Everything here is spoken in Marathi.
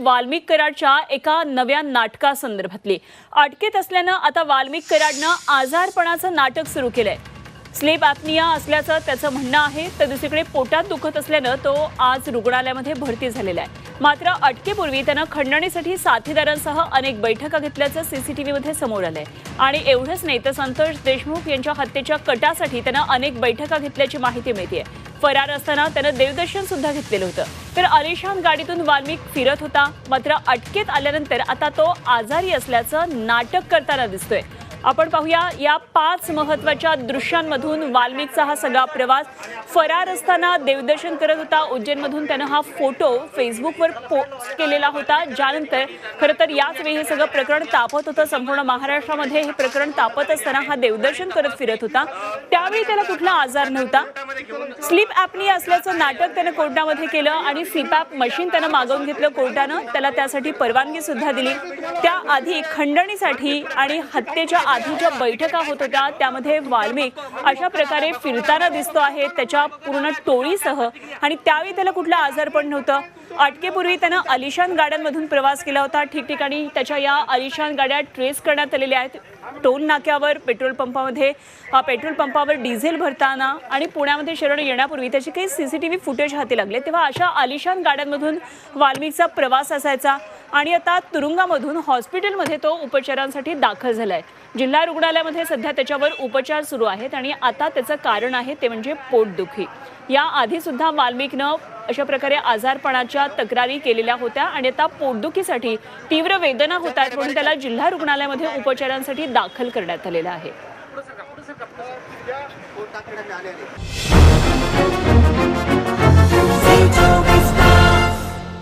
वाल्मिक कराडच्या एका नव्या नाटकासंदर्भातली. अटकेत असल्यानं आता वाल्मिक कराडनं आजारपणाचं नाटक सुरू केलंय. स्लीप ॲपनिया असल्याचं त्याचं म्हणणं आहे तर दुसरीकडे पोटात दुखत असल्यानं तो आज रुग्णालयामध्ये भरती झालेला आहे. मात्र अटकेपूर्वी त्यानं खंडणीसाठी साथीदारांसह अनेक बैठका घेतल्याचं सीसीटीव्हीमध्ये समोर आलंय. आणि एवढंच नाही तर संतोष देशमुख यांच्या हत्येच्या कटासाठी त्यानं अनेक बैठका घेतल्याची माहिती मिळते फरार असताना त्यानं देवदर्शन सुद्धा घेतलेलं होतं. तर अलिशान गाडीतून वाल्मिक फिरत होता मात्र अटकेत आल्यानंतर आता तो आजारी असल्याचं नाटक करताना दिसतोय. आपण पाहूया या पाच महत्त्वाच्या दृश्यांमधून वाल्मिकचा हा सगळा प्रवास. फरार असताना देवदर्शन करत होता उज्जैनमधून. त्यानं हा फोटो फेसबुकवर पोस्ट केलेला होता. ज्यानंतर खरं तर याच वेळी हे सगळं प्रकरण तापत होतं. संपूर्ण महाराष्ट्रामध्ये हे प्रकरण तापत असताना हा देवदर्शन करत फिरत होता. त्यावेळी त्याला कुठला आजार नव्हता. स्लीप ॲपनी असल्याचं नाटक त्यानं कोर्टामध्ये केलं आणि सीपॅप मशीन त्यानं मागवून घेतलं कोर्टानं. त्याला त्यासाठी परवानगी सुद्धा दिली. त्याआधी खंडणीसाठी आणि हत्येच्या आधी ज्या बैठका होत होत्या त्यामध्ये वाल्मिक अशा प्रकारे फिरताना दिसतो आहे त्याच्या पूर्ण टोळीसह. आणि त्यावेळी त्याला कुठलं आजारपण नव्हतं. अटकेपूर्वी त्यानं अलिशान गाड्यांमधून प्रवास केला होता. ठिकठिकाणी त्याच्या या अलिशान गाड्या ट्रेस करण्यात आलेल्या आहेत. टोल नाक्यावर पेट्रोल पंपामध्ये. पेट्रोल पंपावर डिझेल भरताना आणि पुण्यामध्ये शरण येण्यापूर्वी त्याचे काही C C T V footage हाती लागले तेव्हा अशा आलिशान गाड्यांमधून वाल्मिकचा प्रवास असायचा. आणि आता तुरुंगामधून हॉस्पिटलमध्ये तो उपचारांसाठी दाखल झालाय. जिल्हा रुग्णालयामध्ये सध्या त्याच्यावर उपचार सुरू आहेत आणि आता त्याचं कारण आहे ते म्हणजे पोटदुखी. या आधी सुद्धा वाल्मिकनं अशा प्रकारे आजारपणाच्या तक्रारी केलेल्या होत्या आणि आता पोटदुखीसाठी तीव्र वेदना होत आहेत म्हणून त्याला जिल्हा रुग्णालयामध्ये उपचारांसाठी दाखल करण्यात आलेलं आहे.